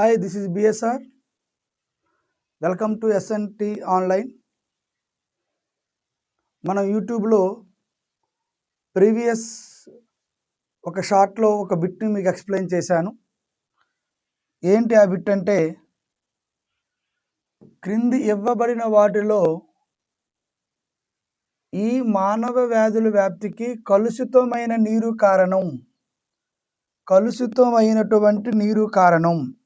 Hi this is BSR welcome to SNT online మనం యూట్యూబ్లో previous ఒక షార్ట్లో ఒక బిట్ని మీకు ఎక్స్ప్లెయిన్ చేశాను. ఏంటి ఆ బిట్ అంటే క్రింది ఇవ్వబడిన వాటిలో ఈ మానవ వ్యాధుల వ్యాప్తికి కలుషితమైన నీరు కారణం. కలుషితమైనటువంటి నీరు కారణం.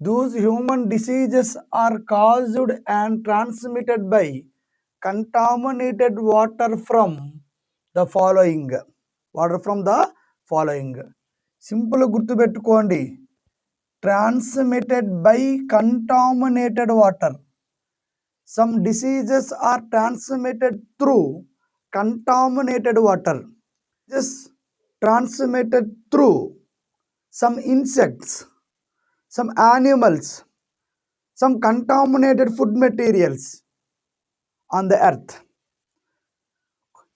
those human diseases are caused and transmitted by contaminated water from the following water from the following simple గుర్తుపెట్టుకోండి transmitted by contaminated water some diseases are transmitted through contaminated water just transmitted through some insects Some animals, some contaminated food materials on the earth.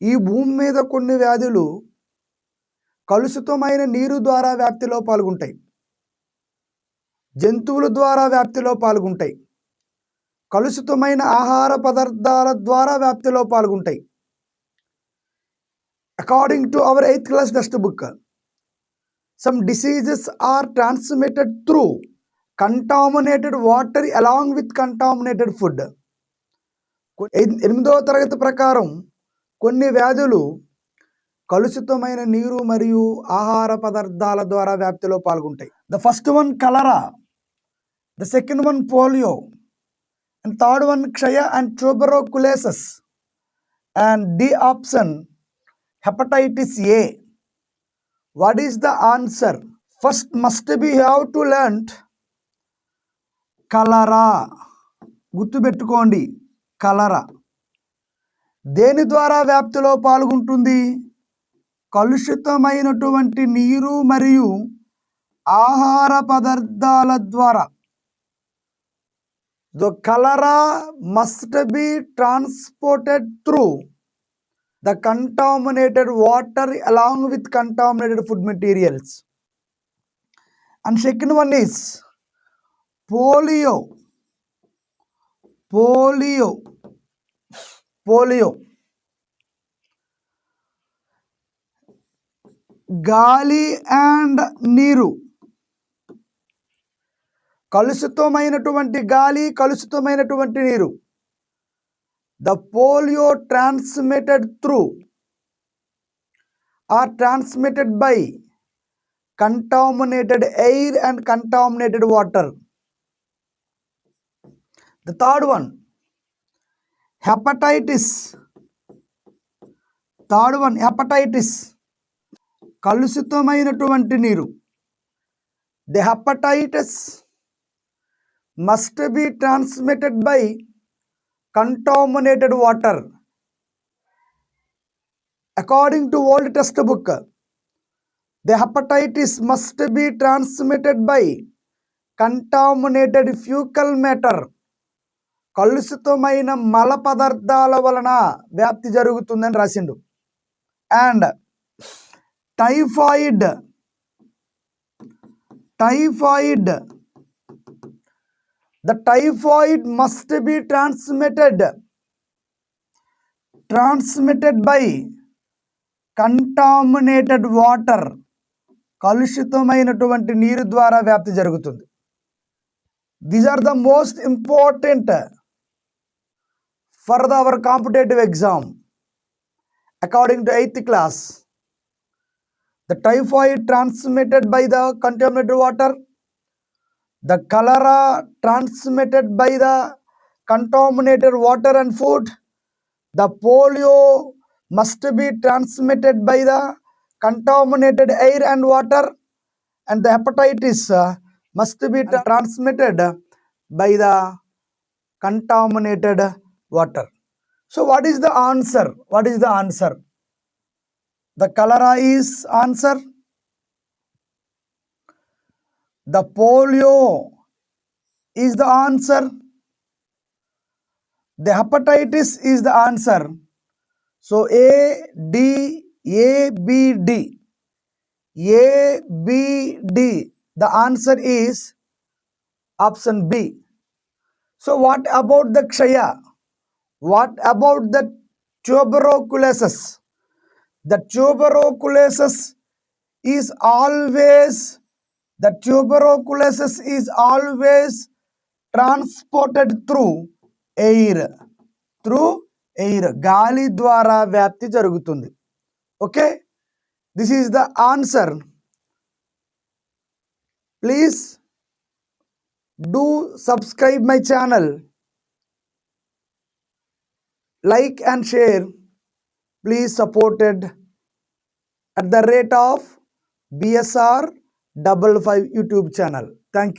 ఈ భూమి మీద కొన్ని వ్యాధులు కలుషితమైన నీరు ద్వారా వ్యాప్తిలో పాల్గొంటాయి. జంతువుల ద్వారా వ్యాప్తిలో పాల్గొంటాయి. కలుషితమైన ఆహార పదార్థాల ద్వారా వ్యాప్తిలో పాల్గొంటాయి. According to our eighth class textbook some diseases are transmitted through contaminated water along with contaminated food ఎనిమిదవ తరగతి ప్రకారం కొన్ని వ్యాధులు కలుషితమైన నీరు మరియు ఆహార పదార్థాల ద్వారా వ్యాప్తిలో పాల్గొంటాయి. The first one cholera the second one polio and third one క్షయ and tuberculosis and D option hepatitis A what is the answer? First must be have to learn cholera. గుర్తుపెట్టుకోండి కలరా. దేని ద్వారా వ్యాప్తిలో పాల్గొంటుంది? కలుషితమైనటువంటి నీరు మరియు ఆహార పదార్థాల ద్వారా. The cholera must be transported through the contaminated water along with contaminated food materials and second one is polio polio polio గాలి అండ్ నీరు కలుషితమైనటువంటి గాలి కలుషితమైనటువంటి నీరు. the polio transmitted through are transmitted by contaminated air and contaminated water the third one hepatitis third one hepatitis కలుషితమైనటువంటి నీరు the hepatitis must be transmitted by Contaminated water. According to old textbook, the hepatitis must be transmitted by contaminated fecal matter. కలుషితమైన మల పదార్థాల వలన వ్యాప్తి జరుగుతుందని రాసిండు and typhoid typhoid the typhoid must be transmitted. Transmitted by contaminated water. కలుషితమైనటువంటి నీరు ద్వారా వ్యాప్తి జరుగుతుంది. These are the most important for the our competitive exam according to eighth class the typhoid transmitted by the contaminated water the cholera transmitted by the contaminated water and food the polio must be transmitted by the contaminated air and water and the hepatitis uh, must be tra- transmitted by the contaminated water. So what is the answer? What is the answer? The cholera is answer the polio is the answer the hepatitis is the answer so a d a b d a b d The answer is option B. So what about the Kshaya? What about the tuberculosis? The tuberculosis is always the tuberculosis is always transported through air. Through air. గాలి ద్వారా వ్యాప్తి జరుగుతుంది okay this is the answer please do subscribe my channel like and share please supported at the rate of bsr double five youtube channel. Thank you